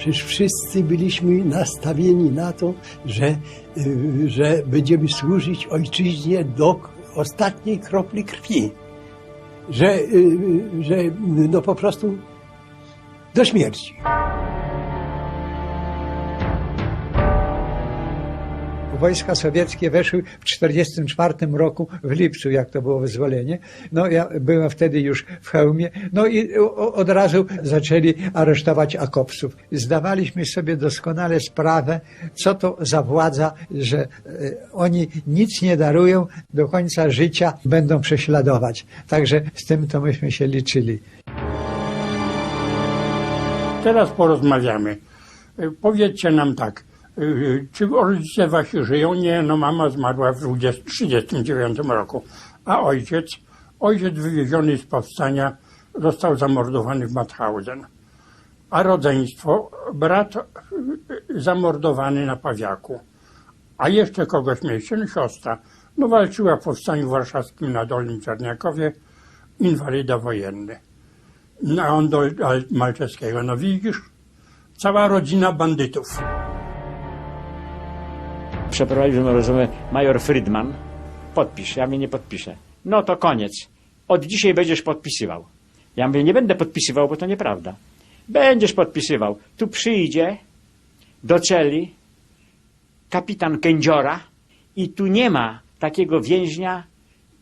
Przecież wszyscy byliśmy nastawieni na to, że, y, że będziemy służyć ojczyźnie do ostatniej kropli krwi. Że, y, że no po prostu do śmierci. Wojska sowieckie weszły w 1944 roku w lipcu, jak to było wyzwolenie. No ja byłem wtedy już w hełmie. No i od razu zaczęli aresztować akopsów. Zdawaliśmy sobie doskonale sprawę, co to za władza, że e, oni nic nie darują, do końca życia będą prześladować. Także z tym to myśmy się liczyli. Teraz porozmawiamy. Y, Powiedzcie nam tak, czy rodzice wasi żyją? Nie, no mama zmarła w 1939 roku. A ojciec? Ojciec wywieziony z powstania został zamordowany w Mauthausen. A rodzeństwo? Brat y, zamordowany na Pawiaku. A jeszcze kogoś mieliście? No siostra. No walczyła w powstaniu warszawskim na Dolnym Czarniakowie, inwalida wojenny. No on do Al- Malczewskiego, no widzisz, cała rodzina bandytów. Przeprowadził rozumiem major Friedman. Podpisz, ja mnie nie podpiszę. No to koniec. Od dzisiaj będziesz podpisywał. Ja mówię, nie będę podpisywał, bo to nieprawda. Będziesz podpisywał. Tu przyjdzie do celi kapitan Kędziora i tu nie ma takiego więźnia,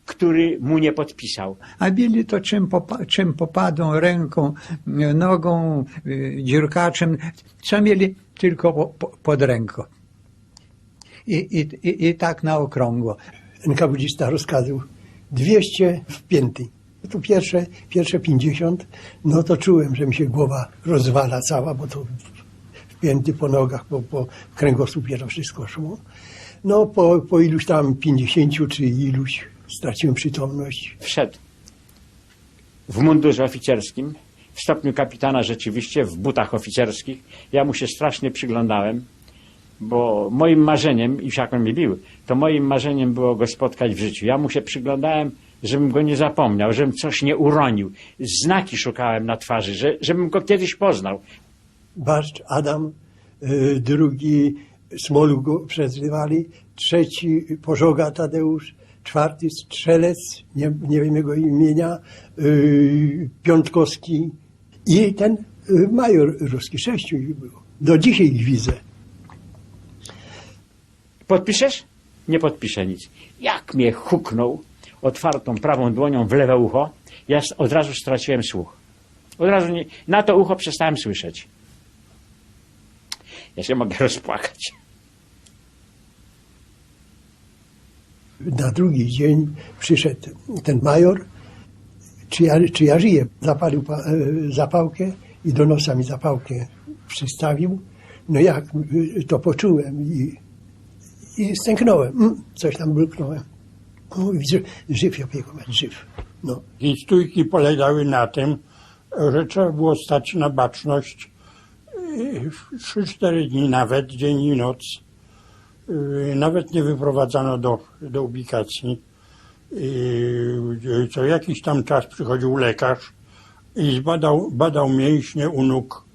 który mu nie podpisał. A bili to czym, popa- czym popadą, ręką, nogą, y, dziurkaczem, co mieli tylko po, pod ręką. I, i, i, tak na okrągło. NKWDzista rozkazał 200 wpięty. To pierwsze, pierwsze 50, no to czułem, że mi się głowa rozwala cała, bo to wpięty po nogach, po, po kręgosłupie to wszystko szło. No po, po iluś tam 50 czy iluś straciłem przytomność. Wszedł w mundurze oficerskim, w stopniu kapitana rzeczywiście, w butach oficerskich. Ja mu się strasznie przyglądałem, bo moim marzeniem, i jak on mnie bił, to moim marzeniem było go spotkać w życiu. Ja mu się przyglądałem, żebym go nie zapomniał, żebym coś nie uronił. Znaki szukałem na twarzy, że, żebym go kiedyś poznał. Barszcz Adam, y, drugi Smolu go przezywali, trzeci Pożoga Tadeusz, czwarty Strzelec, nie, nie wiem jego imienia, y, Piątkowski i ten y, major ruski, sześciu ich było. Do dzisiaj ich widzę. Podpiszesz? Nie podpiszę nic. Jak mnie huknął otwartą prawą dłonią w lewe ucho, ja od razu straciłem słuch. Od razu nie, na to ucho przestałem słyszeć. Ja się mogę rozpłakać. Na drugi dzień przyszedł ten major, czy ja, czy ja żyję. Zapalił pa, e, zapałkę i do nosa mi zapałkę przystawił. No jak y, to poczułem i, i stęknąłem. Mm, coś tam bruknąłem. O, widzę, żyw, opieko, żyw. No. I stójki polegały na tym, że trzeba było stać na baczność y, 3-4 dni nawet, dzień i noc. Y, Nawet nie wyprowadzano do, do ubikacji. Y, Co jakiś tam czas przychodził lekarz i zbadał badał mięśnie u nóg,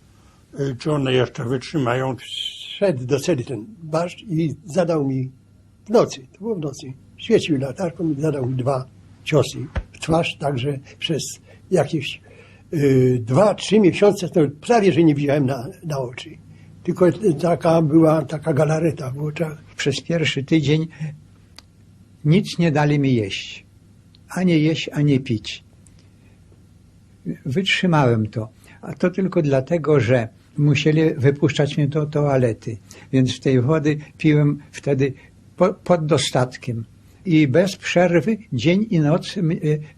y, czy one jeszcze wytrzymają. Szedł do celi ten barszcz i zadał mi w nocy, to było w nocy, świecił latarką i zadał mi dwa ciosy w twarz, także przez jakieś y, dwa, trzy miesiące to prawie, że nie widziałem na, na oczy. Tylko taka była taka galareta w oczach. Przez pierwszy tydzień nic nie dali mi jeść. Ani jeść, ani pić. Wytrzymałem to. A to tylko dlatego, że musieli wypuszczać mnie do toalety. Więc tej wody piłem wtedy po, pod dostatkiem. I bez przerwy, dzień i noc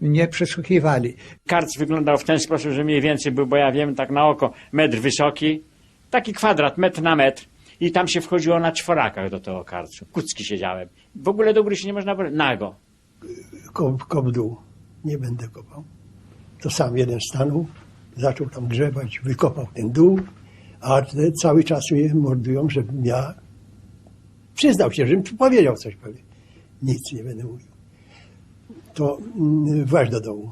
mnie przesłuchiwali. Karc wyglądał w ten sposób, że mniej więcej był, bo ja wiem, tak na oko, metr wysoki, taki kwadrat, metr na metr. I tam się wchodziło na czworakach do tego karcu. Kucki siedziałem. W ogóle do góry się nie można było, nago. Kop, kop dół. Nie będę kopał. To sam jeden stanął, zaczął tam grzebać, wykopał ten dół, a te cały czas mnie mordują, żebym ja przyznał się, żebym powiedział coś pewnie. Nic nie będę mówił. To mm, właź do dołu.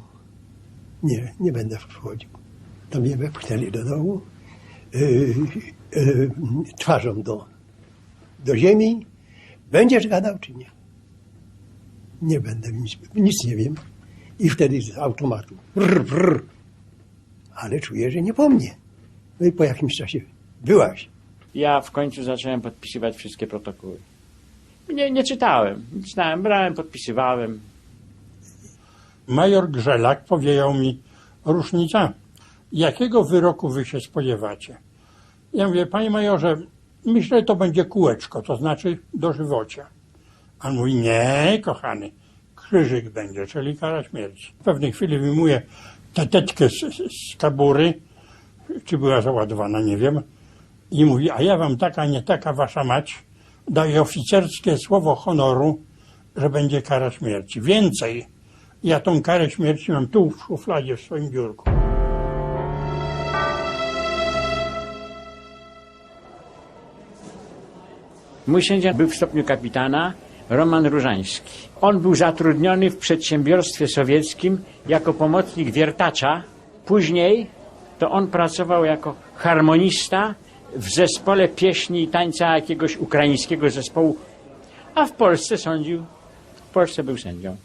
Nie, nie będę wchodził. Tam mnie wepchnęli do dołu. Yy, y, twarzą do, do ziemi, będziesz gadał czy nie? Nie będę, nic, nic nie wiem. I wtedy z automatu. Brr, brr. Ale czuję, że nie po mnie. No i po jakimś czasie byłaś. Ja w końcu zacząłem podpisywać wszystkie protokoły. Nie, nie czytałem. Czytałem, brałem, podpisywałem. Major Grzelak powiedział mi, różnica, jakiego wyroku wy się spodziewacie? Ja mówię, panie majorze, myślę, to będzie kółeczko, to znaczy dożywocie. A on mówi, nie, kochany, krzyżyk będzie, czyli kara śmierci. W pewnej chwili wyjmuje teteczkę z, z kabury, czy była załadowana, nie wiem, i mówi, a ja wam taka, nie taka wasza mać, daję oficerskie słowo honoru, że będzie kara śmierci. Więcej, ja tą karę śmierci mam tu w szufladzie w swoim biurku. Mój sędzia był w stopniu kapitana, Roman Różański. On był zatrudniony w przedsiębiorstwie sowieckim jako pomocnik wiertacza. Później to on pracował jako harmonista w zespole pieśni i tańca jakiegoś ukraińskiego zespołu, a w Polsce sądził, w Polsce był sędzią.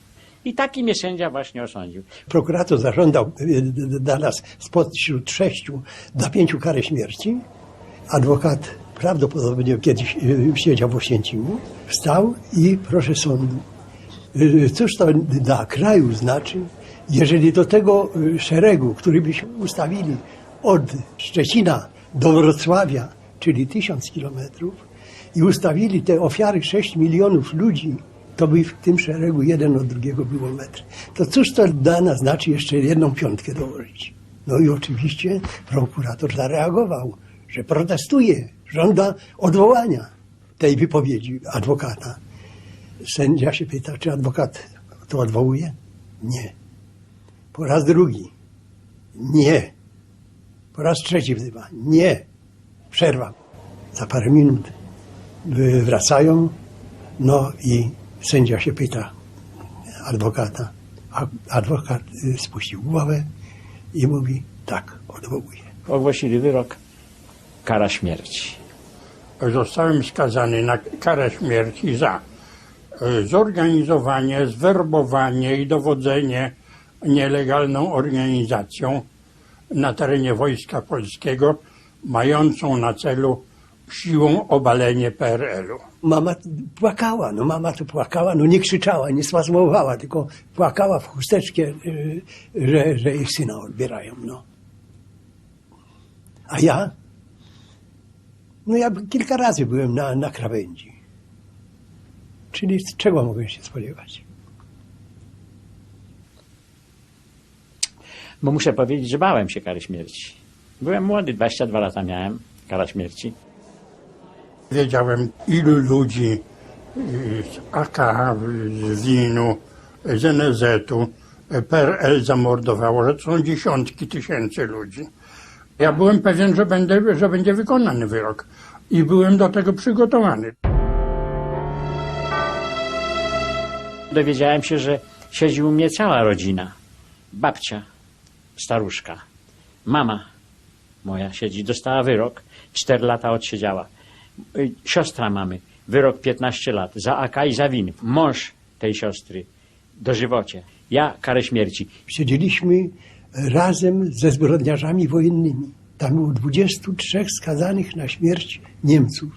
I taki mnie sędzia właśnie osądził. Prokurator zażądał y, dla nas spośród sześciu dla pięciu karę śmierci. Adwokat prawdopodobnie kiedyś y, siedział w Oświęcimiu, wstał i proszę sądu, y, cóż to dla kraju znaczy, jeżeli do tego y, szeregu, który byśmy ustawili od Szczecina do Wrocławia, czyli tysiąc kilometrów, i ustawili te ofiary 6 milionów ludzi, to by w tym szeregu jeden od drugiego było metr. To cóż to dla nas znaczy jeszcze jedną piątkę dołożyć? No i oczywiście prokurator zareagował, że protestuje, żąda odwołania tej wypowiedzi adwokata. Sędzia się pyta, czy adwokat to odwołuje? Nie. Po raz drugi. Nie. Po raz trzeci wzywa. Nie. Przerwa. Za parę minut wracają, no i sędzia się pyta adwokata, a adwokat spuścił głowę i mówi tak, odwołuje. Ogłosili wyrok, kara śmierci. Zostałem skazany na karę śmierci za e, zorganizowanie, zwerbowanie i dowodzenie nielegalną organizacją na terenie Wojska Polskiego, mającą na celu siłą obalenie PRL-u. Mama płakała, no mama to płakała, no nie krzyczała, nie spazmowała, tylko płakała w chusteczkę, y, że, że ich syna odbierają, no. A ja? No ja kilka razy byłem na, na krawędzi. Czyli czego mogę się spodziewać? Bo muszę powiedzieć, że bałem się kary śmierci. Byłem młody, 22 lata miałem, kara śmierci. Wiedziałem, ilu ludzi y, z AK, z WIN-u, z NZ-u PRL zamordowało, że to są dziesiątki tysięcy ludzi. Ja byłem pewien, że, będę, że będzie wykonany wyrok i byłem do tego przygotowany. Dowiedziałem się, że siedzi u mnie cała rodzina. Babcia, staruszka, mama moja siedzi, dostała wyrok, 4 lata odsiedziała. Y, Siostra mamy, wyrok 15 lat, za AK i za win. Mąż tej siostry, dożywocie. Ja karę śmierci. Siedzieliśmy razem ze zbrodniarzami wojennymi. Tam było 23 skazanych na śmierć Niemców.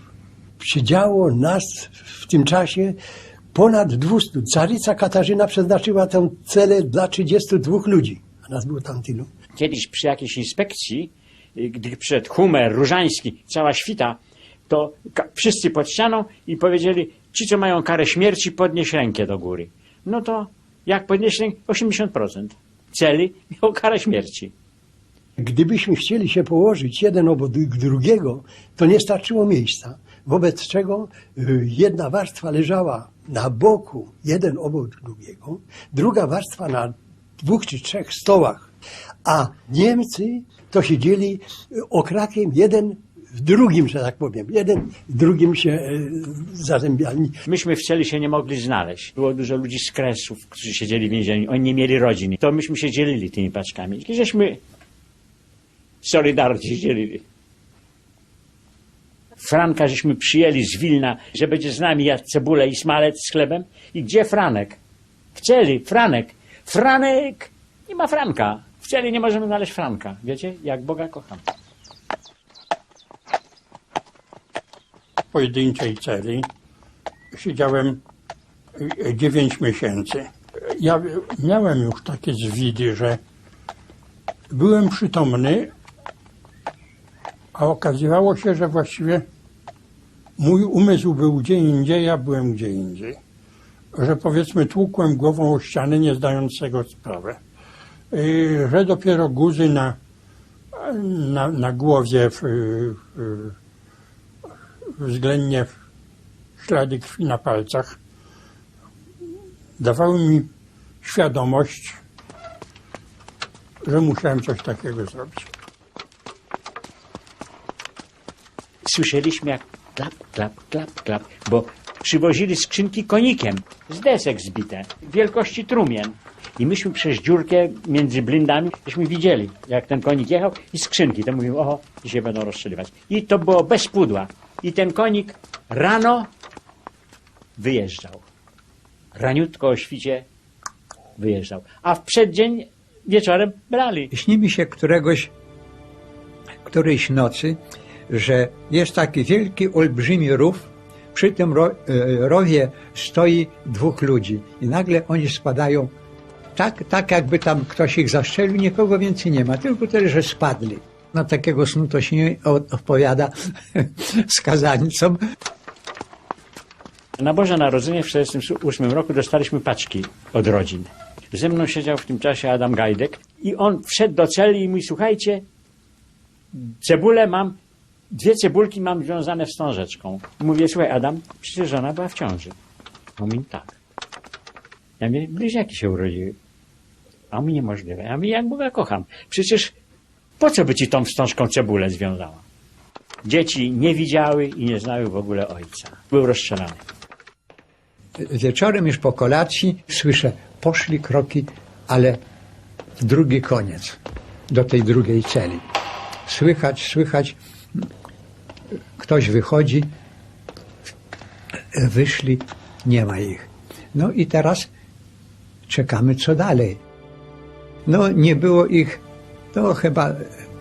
Siedziało nas w tym czasie ponad 200. Caryca Katarzyna przeznaczyła tę celę dla 32 ludzi, Kiedyś przy jakiejś inspekcji, y, gdy przyszedł Humer, Różański, cała świta, to wszyscy pod ścianą i powiedzieli, ci co mają karę śmierci, podnieś rękę do góry. No to jak podnieść rękę? 80%. Celi miał karę śmierci. Gdybyśmy chcieli się położyć jeden obok drugiego, to nie starczyło miejsca. Wobec czego y, jedna warstwa leżała na boku, jeden obok drugiego, druga warstwa na dwóch czy trzech stołach, a Niemcy to siedzieli y, okrakiem jeden w drugim, że tak powiem. Jeden drugim się y, zazębiali. Myśmy w celi się nie mogli znaleźć. Było dużo ludzi z Kresów, którzy siedzieli w więzieniu. Oni nie mieli rodzin. To myśmy się dzielili tymi paczkami. I żeśmy solidarnie się dzielili. Franka żeśmy przyjęli z Wilna, że będzie z nami jadł cebulę i smalec z chlebem. I gdzie Franek? W celi, Franek. Franek! Nie ma Franka. W celi nie możemy znaleźć Franka. Wiecie, jak Boga kocham. Pojedynczej celi siedziałem 9 miesięcy. Ja miałem już takie zwidy, że byłem przytomny, a okazywało się, że właściwie mój umysł był gdzie indziej, ja byłem gdzie indziej. Że powiedzmy tłukłem głową o ścianę, nie zdając tego sprawy. Że dopiero guzy na, na, na głowie w, w, względnie ślady krwi na palcach dawały mi świadomość, że musiałem coś takiego zrobić. Słyszeliśmy jak klap, klap, klap, klap, bo przywozili skrzynki konikiem z desek zbite, wielkości trumien. I myśmy przez dziurkę między blindami, żeśmy widzieli, jak ten konik jechał i skrzynki. To mówimy, oho, dzisiaj będą rozstrzeliwać. I to było bez pudła. I ten konik rano wyjeżdżał. Raniutko o świcie wyjeżdżał. A w przeddzień wieczorem brali. Śni mi się któregoś, którejś nocy, że jest taki wielki, olbrzymi rów. Przy tym e, rowie stoi dwóch ludzi i nagle oni spadają tak, tak jakby tam ktoś ich zastrzelił, nikogo więcej nie ma, tylko tyle, że spadli. Na takiego snu to się nie od- odpowiada skazańcom. Na Boże Narodzenie w 1948 roku dostaliśmy paczki od rodzin. Ze mną siedział w tym czasie Adam Gajdek i on wszedł do celi i mówi, słuchajcie, cebulę mam, dwie cebulki mam związane wstążeczką. Mówię, słuchaj Adam, przecież żona była w ciąży. On mówi, tak. Ja mówię, bliźniaki się urodziły. A mówi, niemożliwe. Ja mówię, jak Boga kocham. Przecież po co by ci tą wstążką cebulę związała? Dzieci nie widziały i nie znały w ogóle ojca. Był rozstrzelany. Wieczorem już po kolacji słyszę, poszli kroki, ale drugi koniec, do tej drugiej celi. Słychać, słychać, ktoś wychodzi, wyszli, nie ma ich. No i teraz czekamy, co dalej. No nie było ich, to chyba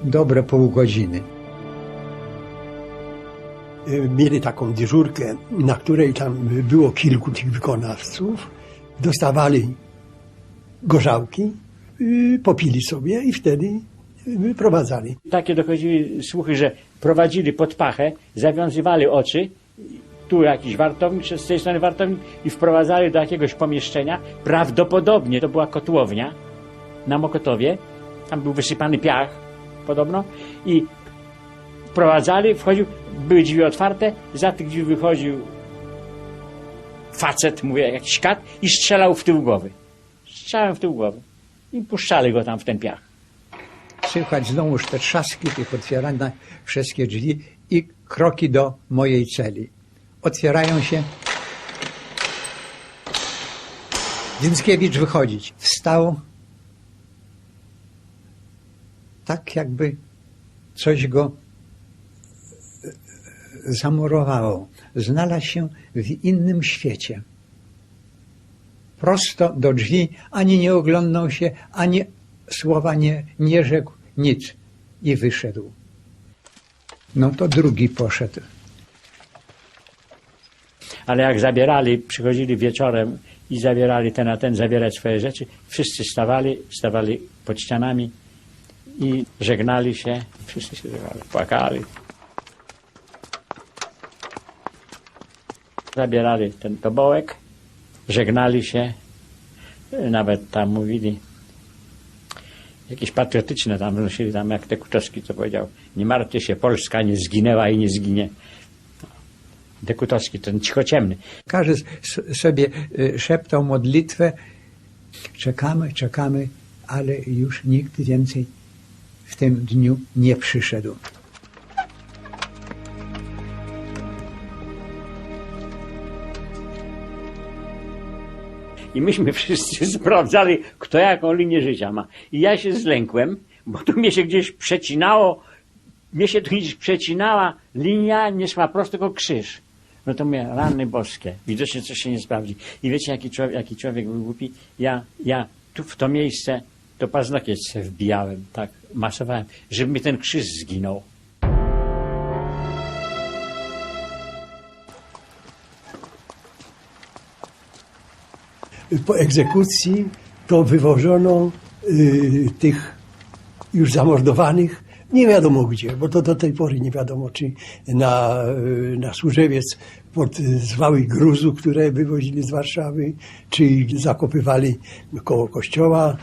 dobre pół godziny. Mieli taką dyżurkę, na której tam było kilku tych wykonawców. Dostawali gorzałki, y, popili sobie i wtedy wyprowadzali. Takie dochodziły słuchy, że prowadzili pod pachę, zawiązywali oczy, tu jakiś wartownik, z tej strony wartownik i wprowadzali do jakiegoś pomieszczenia. Prawdopodobnie to była kotłownia na Mokotowie. Tam był wysypany piach podobno i wprowadzali, wchodził, były drzwi otwarte, za tych drzwi wychodził facet, mówię, jakiś kat i strzelał w tył głowy. Strzałem w tył głowy. I puszczali go tam w ten piach. Słychać znowuż te trzaski tych otwieranych wszystkie drzwi i kroki do mojej celi. Otwierają się. Więckiewicz wychodzić. Wstał tak jakby coś go e, zamurowało. Znalazł się w innym świecie. Prosto do drzwi, ani nie oglądnął się, ani słowa nie, nie rzekł, nic. I wyszedł. No to drugi poszedł. Ale jak zabierali, przychodzili wieczorem i zabierali ten a ten zabierać swoje rzeczy, wszyscy stawali, stawali pod ścianami i żegnali się. Wszyscy się żegnali, płakali. Zabierali ten tobołek, żegnali się, nawet tam mówili, jakieś patriotyczne tam wnosili, tam jak te Kutowski co powiedział, nie martwcie się, Polska nie zginęła i nie zginie. Dekutowski, ten cichociemny. Każdy sobie y, szeptał modlitwę. Czekamy, czekamy, ale już nikt więcej w tym dniu nie przyszedł. I myśmy wszyscy sprawdzali, kto jaką linię życia ma. I ja się zlękłem, bo tu mnie się gdzieś przecinało mnie się tu gdzieś przecinała linia, nie szła prosto, tylko krzyż. No to mówię, rany boskie, widocznie coś się nie sprawdzi. I wiecie, jaki człowiek, jaki człowiek był głupi? Ja, ja tu w to miejsce, to paznokieć sobie wbijałem, tak, masowałem, żeby mi ten krzyż zginął. Po egzekucji to wywożono y, tych już zamordowanych nie wiadomo gdzie, bo to do tej pory nie wiadomo, czy na, y, na Służewiec pod y, zwały gruzu, które wywozili z Warszawy, czy zakopywali koło kościoła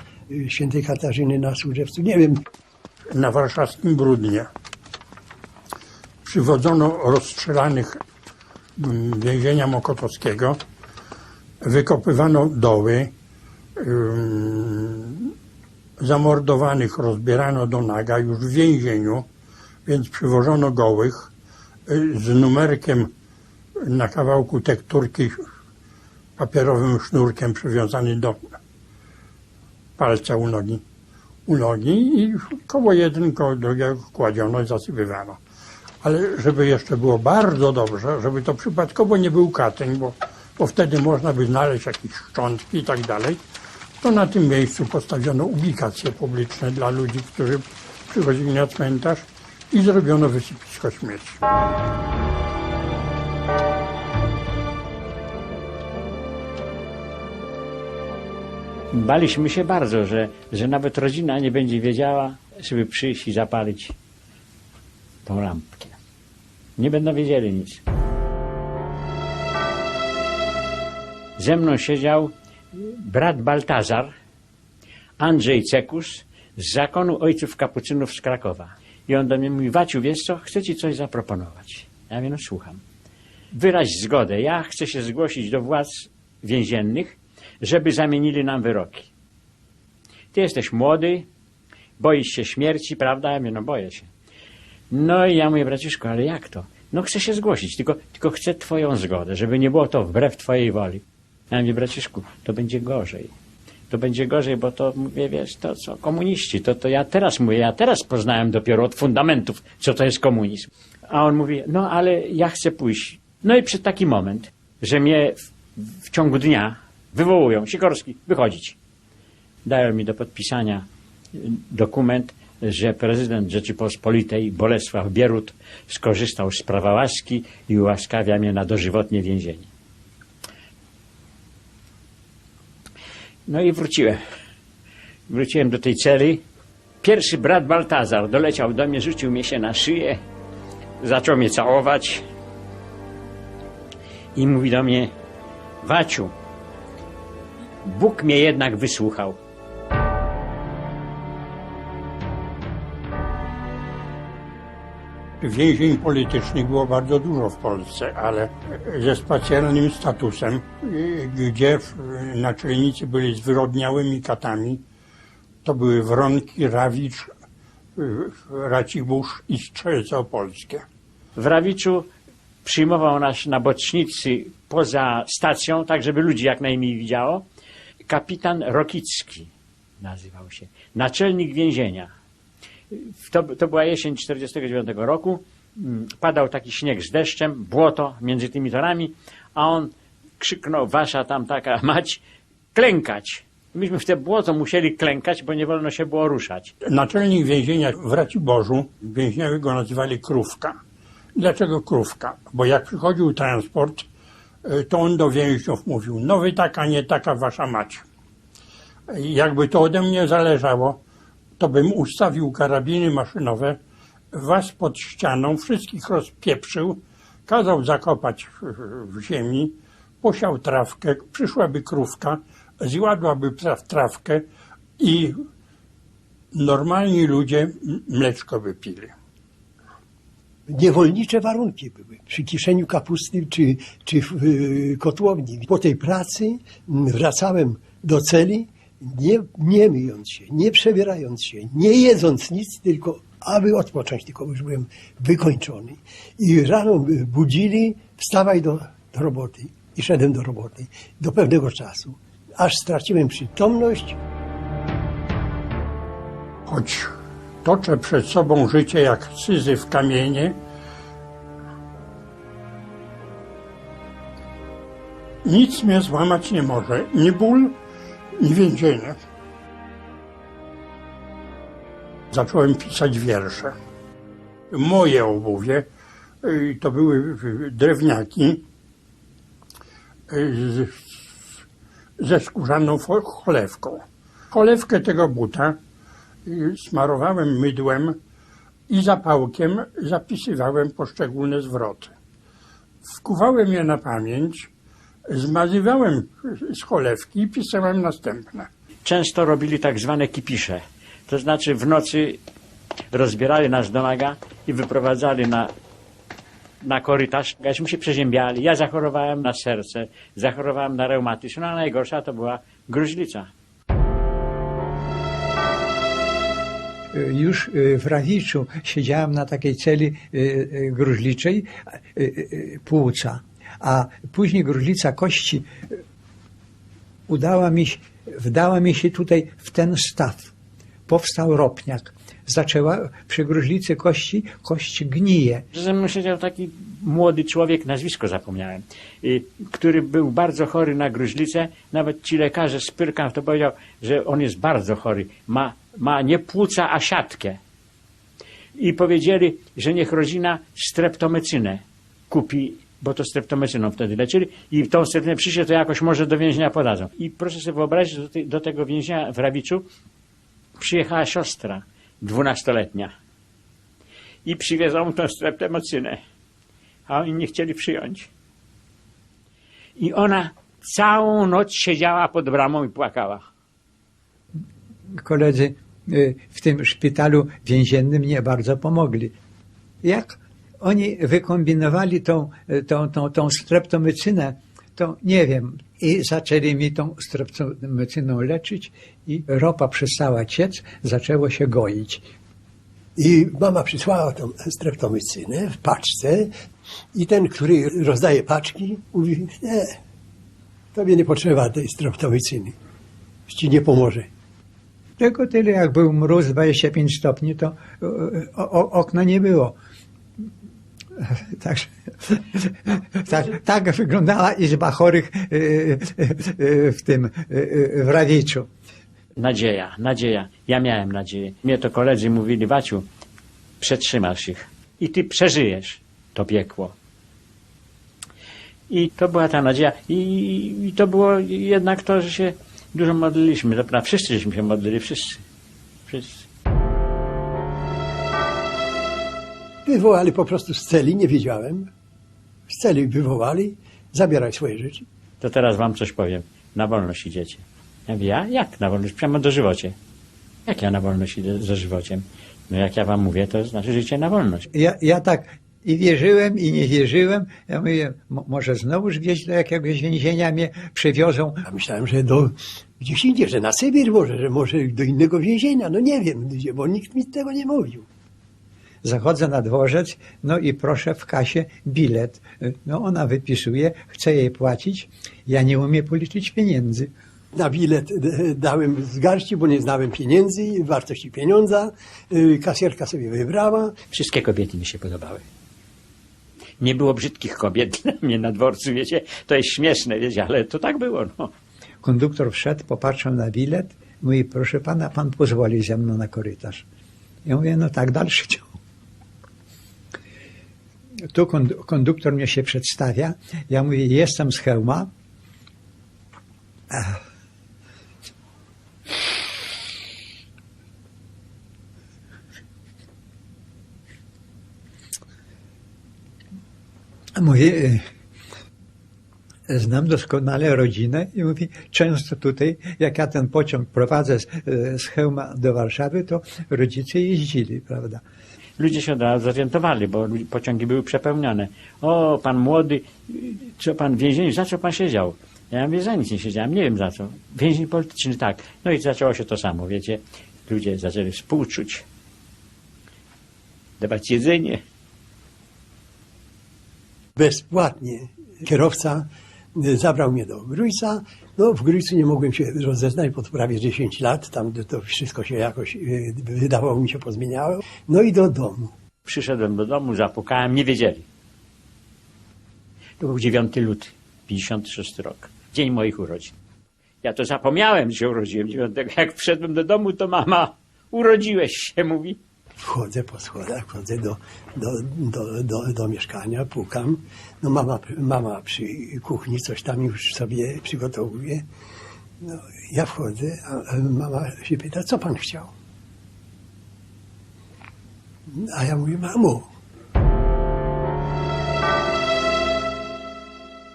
świętej Katarzyny na Służewcu. Nie wiem, na warszawskim Brudnie. Przywodzono rozstrzelanych mm, więzienia Mokotowskiego, wykopywano doły, zamordowanych rozbierano do naga już w więzieniu, więc przywożono gołych y, z numerkiem na kawałku tekturki papierowym sznurkiem przywiązany do palca u nogi u nogi i koło jeden, koło drugiego kładziono i zasypywano. Ale żeby jeszcze było bardzo dobrze, żeby to przypadkowo nie był katyn, bo, bo wtedy można by znaleźć jakieś szczątki i tak dalej, to na tym miejscu postawiono ubikacje publiczne dla ludzi, którzy przychodzili na cmentarz i zrobiono wysypisko śmieci. Baliśmy się bardzo, że, że nawet rodzina nie będzie wiedziała, żeby przyjść i zapalić tą lampkę. Nie będą wiedzieli nic. Ze mną siedział brat Baltazar, Andrzej Cekus z zakonu ojców kapucynów z Krakowa. I on do mnie mówi, Waciu, wiesz co, chcę ci coś zaproponować. Ja mówię, no słucham. Wyraź zgodę. Ja chcę się zgłosić do władz więziennych, żeby zamienili nam wyroki. Ty jesteś młody, boisz się śmierci, prawda? Ja mówię, no boję się. No i ja mówię, braciszku, ale jak to? No chcę się zgłosić, tylko, tylko chcę twoją zgodę, żeby nie było to wbrew twojej woli. Ja mówię, braciszku, to będzie gorzej. To będzie gorzej, bo to, mówię, wiesz, to co, komuniści, to, to ja teraz mówię, ja teraz poznałem dopiero od fundamentów, co to jest komunizm. A on mówi, no ale ja chcę pójść. No i przyszedł taki moment, że mnie w, w ciągu dnia wywołują, Sikorski, wychodzić. Dają mi do podpisania y, dokument, że prezydent Rzeczypospolitej Bolesław Bierut skorzystał z prawa łaski i ułaskawia mnie na dożywotnie więzienie. No i wróciłem. Wróciłem do tej celi. Pierwszy brat Baltazar doleciał do mnie, rzucił mnie się na szyję, zaczął mnie całować i mówi do mnie, Waciu, Bóg mnie jednak wysłuchał. Więzień politycznych było bardzo dużo w Polsce, ale ze specjalnym statusem, gdzie naczelnicy byli zwyrodniałymi katami. To były Wronki, Rawicz, Racibórz i Strzelce Opolskie. W Rawiczu przyjmował nas na bocznicy poza stacją, tak żeby ludzi jak najmniej widziało. Kapitan Rokicki nazywał się. Naczelnik więzienia. To, to była jesień 1949 roku. Mm, Padał taki śnieg z deszczem, błoto między tymi torami, a on krzyknął, wasza tam taka mać, klękać. Myśmy w te błoto musieli klękać, bo nie wolno się było ruszać. Naczelnik więzienia w Raciborzu, więźniowie go nazywali Krówka. Dlaczego Krówka? Bo jak przychodził transport, y, to on do więźniów mówił, no wy taka, nie taka wasza mać. I Jakby to ode mnie zależało, to bym ustawił karabiny maszynowe, was pod ścianą, wszystkich rozpieprzył, kazał zakopać w- ziemi, posiał trawkę, przyszłaby krówka, zjadłaby tra- trawkę i normalni ludzie mleczko wypili. niewolnicze warunki były przy kiszeniu kapusty czy, czy w kotłowni. Po tej pracy wracałem do celi, nie, nie myjąc się, nie przebierając się, nie jedząc nic, tylko aby odpocząć, tylko już byłem wykończony. I rano budzili, wstawaj do, do roboty. I szedłem do roboty do pewnego czasu, aż straciłem przytomność. choć Toczę przed sobą życie jak syzy w kamienie. Nic mnie złamać nie może, ni ból, ni więzienie. Zacząłem pisać wiersze. Moje obuwie y, to były y, drewniaki y, ze skórzaną cholewką. Cholewkę tego buta smarowałem mydłem i zapałkiem zapisywałem poszczególne zwroty. Wkuwałem je na pamięć, zmazywałem z cholewki i pisałem następne. Często robili tak zwane kipisze. To znaczy w nocy rozbierali nas domaga i wyprowadzali na, na korytarz. Gdyśmy się przeziębiali. Ja zachorowałem na serce, zachorowałem na reumatyzm. No a najgorsza to była gruźlica. Już y, w Rawiczu siedziałem na takiej celi y, y, gruźliczej płuca, a później gruźlica kości y, udała mi, wdała mi się tutaj w ten staw. Powstał ropniak. Zaczęła przy gruźlicy kości, kość gnije. Ze siedział taki młody człowiek, nazwisko zapomniałem, y, który był bardzo chory na gruźlicę. Nawet ci lekarze z Pyrkan to powiedział, że on jest bardzo chory. Ma, ma nie płuca, a siatkę. I powiedzieli, że niech rodzina streptomycynę kupi, bo to streptomycyną wtedy leczyli i tą streptomycynę to jakoś może do więzienia podadzą. I proszę sobie wyobrazić, do, tej, do tego więzienia w Rawiczu przyjechała siostra dwunastoletnia i przywiezą tą streptomycynę, a oni nie chcieli przyjąć. I ona całą noc siedziała pod bramą i płakała. koledzy y, w tym szpitalu więziennym nie bardzo pomogli. Jak oni wykombinowali tą, tą, tą, tą streptomycynę, to nie wiem. I zaczęli mi tą streptomycyną leczyć i ropa przestała ciec, zaczęło się goić. I mama przysłała tą streptomycynę w paczce i ten, który rozdaje paczki, mówi, nie, tobie nie potrzeba tej streptomycyny. Ci nie pomoże. Tylko tyle, jak był mróz 25 stopni, to o, o, okna nie było. Także, tak, tak wyglądała izba chorych y, y, y, w tym, w Rawiczu. Nadzieja, nadzieja. Ja miałem nadzieję. Mnie to koledzy mówili, Waciu, przetrzymasz ich i ty przeżyjesz to piekło. I to była ta nadzieja. I, i to było jednak to, że się dużo modliliśmy. Dobra, wszyscy żeśmy się modlili, wszyscy. Wszyscy. Wywołali po prostu z celi, nie wiedziałem. Z celi wywołali, zabieraj swoje rzeczy. To teraz wam coś powiem. Na wolność idziecie. Ja mówię, ja? Jak na wolność? Przecież do żywocie. Jak ja na wolność idę za żywociem? No jak ja wam mówię, to znaczy życie na wolność. Ja, ja tak i wierzyłem, i nie wierzyłem. Ja mówię, mo- może znowuż gdzieś do jakiegoś więzienia mnie przywiozą. A myślałem, że do gdzieś indziej, że na Sybir może, że może do innego więzienia. No nie wiem, gdzie, bo nikt mi tego nie mówił. Zachodzę na dworzec, no i proszę w kasie bilet. No ona wypisuje, chcę jej płacić. Ja nie umiem policzyć pieniędzy. Na bilet e, dałem z garści, bo nie znałem pieniędzy, wartości pieniądza. Kasjerka sobie wybrała. Wszystkie kobiety mi się podobały. Nie było brzydkich kobiet dla mnie na dworcu, wiecie. To jest śmieszne, wiecie, ale to tak było, no. Konduktor wszedł, popatrzył na bilet, mówi, proszę pana, pan pozwoli ze mną na korytarz. Ja mówię, no tak, dalszy ciąg. Tu kond- konduktor mnie się przedstawia. Ja mówię, jestem z Chełma. Ach. Mówię, y, Znam doskonale rodzinę i mówi, często tutaj, jak ja ten pociąg prowadzę z, z Chełma do Warszawy, to rodzice jeździli, prawda? Ludzie się od razu zorientowali, bo pociągi były przepełnione. O, pan młody, co pan w więzieniu, za co pan siedział? Ja mówię, za nic nie siedziałem, nie wiem za co. Więzień polityczny, tak. No i zaczęło się to samo, wiecie. Ludzie zaczęli współczuć. Dawać jedzenie. Bezpłatnie kierowca zabrał mnie do Grójca. No, w Grójcu nie mogłem się rozeznać, to prawie 10 lat, tam to wszystko się jakoś, y, wydawało mi się, pozmieniało. No i do domu. Przyszedłem do domu, zapukałem, nie wiedzieli. To był 9 luty, 56 rok, dzień moich urodzin. Ja to zapomniałem, że się urodziłem 9. Jak wszedłem do domu, to mama, urodziłeś się, mówi. Wchodzę po schodach, wchodzę do, do, do, do, do mieszkania, pukam. No mama, mama przy kuchni coś tam już sobie przygotowuje. No, ja wchodzę, a mama się pyta, co pan chciał? A ja mówię, mamo.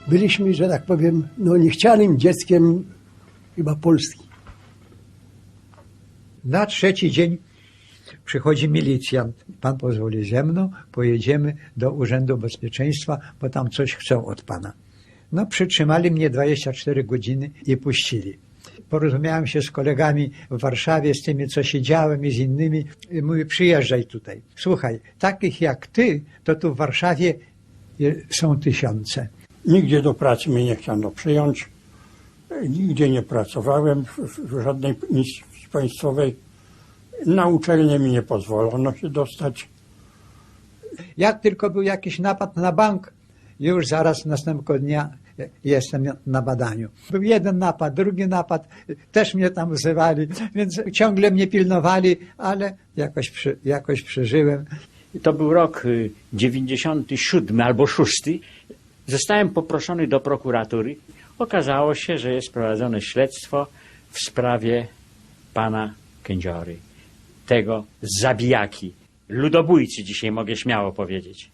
Byliśmy, że tak powiem, no niechcianym dzieckiem chyba Polski. Na trzeci dzień przychodzi milicjant. Pan pozwoli ze mną, pojedziemy do Urzędu Bezpieczeństwa, bo tam coś chcą od pana. No, przytrzymali mnie 24 godziny i puścili. Porozumiałem się z kolegami w Warszawie, z tymi, co siedziałem i z innymi. I mówię, przyjeżdżaj tutaj. Słuchaj, takich jak ty, to tu w Warszawie są tysiące. Nigdzie do pracy mnie nie chciano przyjąć. Nigdzie nie pracowałem w żadnej instytucji państwowej. Na uczelnię mi nie pozwolono się dostać. Jak tylko był jakiś napad na bank, już zaraz następnego dnia jestem na badaniu. Był jeden napad, drugi napad, też mnie tam wzywali, więc ciągle mnie pilnowali, ale jakoś, przy, jakoś przeżyłem. To był rok y, 97 albo 6. Zostałem poproszony do prokuratury. Okazało się, że jest prowadzone śledztwo w sprawie pana Kędziory. Tego zabijaki, ludobójcy dzisiaj mogę śmiało powiedzieć.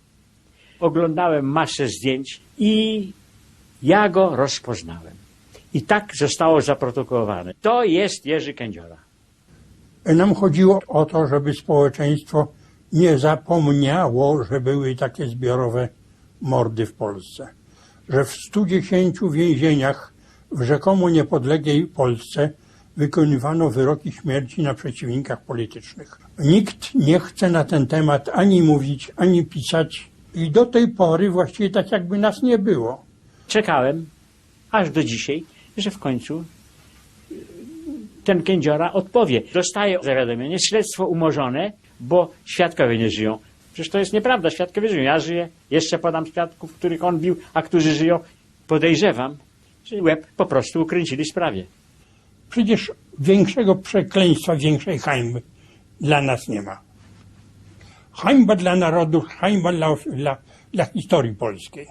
Oglądałem masę zdjęć i ja go rozpoznałem. I tak zostało zaprotokołowane. To jest Jerzy Kędziora. Nam chodziło o to, żeby społeczeństwo nie zapomniało, że były takie zbiorowe mordy w Polsce. Że w 110 więzieniach w rzekomo niepodległej Polsce wykonywano wyroki śmierci na przeciwnikach politycznych. Nikt nie chce na ten temat ani mówić, ani pisać. I do tej pory właściwie tak jakby nas nie było. Czekałem aż do dzisiaj, że w końcu y, ten kędziora odpowie. Dostaje zawiadomienie, śledztwo umorzone, bo świadkowie nie żyją. Przecież to jest nieprawda, świadkowie żyją. Ja żyję, jeszcze podam świadków, których on bił, a którzy żyją. Podejrzewam, że łeb po prostu ukręcili sprawie. Przecież większego przekleństwa, większej hańby dla nas nie ma. Hańba dla narodu, hańba dla, dla, dla historii polskiej.